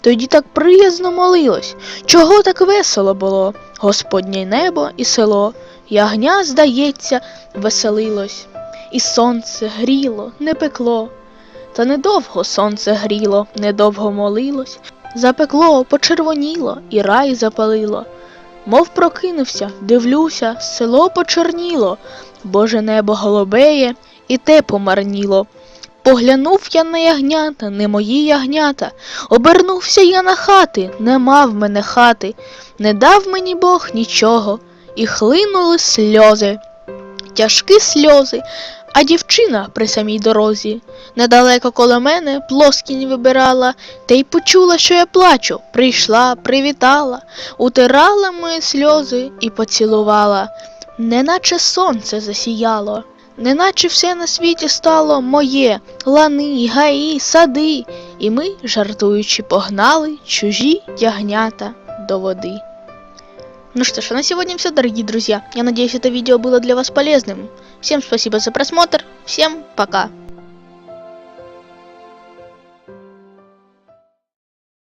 тоді так приязно молилось, чого так весело було, Господнє небо і село, ягня, здається, веселилось, і сонце гріло, не пекло. Та недовго сонце гріло, недовго молилось, запекло, почервоніло і рай запалило. Мов прокинувся, дивлюся, село почорніло, Боже небо голубеє, і те помарніло. Поглянув я на ягнята, не мої ягнята, обернувся я на хати, не мав мене хати, не дав мені Бог нічого, і хлинули сльози, тяжкі сльози, а дівчина при самій дорозі, недалеко коло мене плоскінь вибирала, та й почула, що я плачу, прийшла, привітала, утирала мої сльози і поцілувала, неначе сонце засіяло Неначе все на світі стало моє, лани, гаї, сади, і ми, жартуючи, погнали чужі ягнята до воды. Ну что ж, а на сегодня все, дорогие друзья. Я надеюсь, это видео было для вас полезным. Всем спасибо за просмотр, всем пока.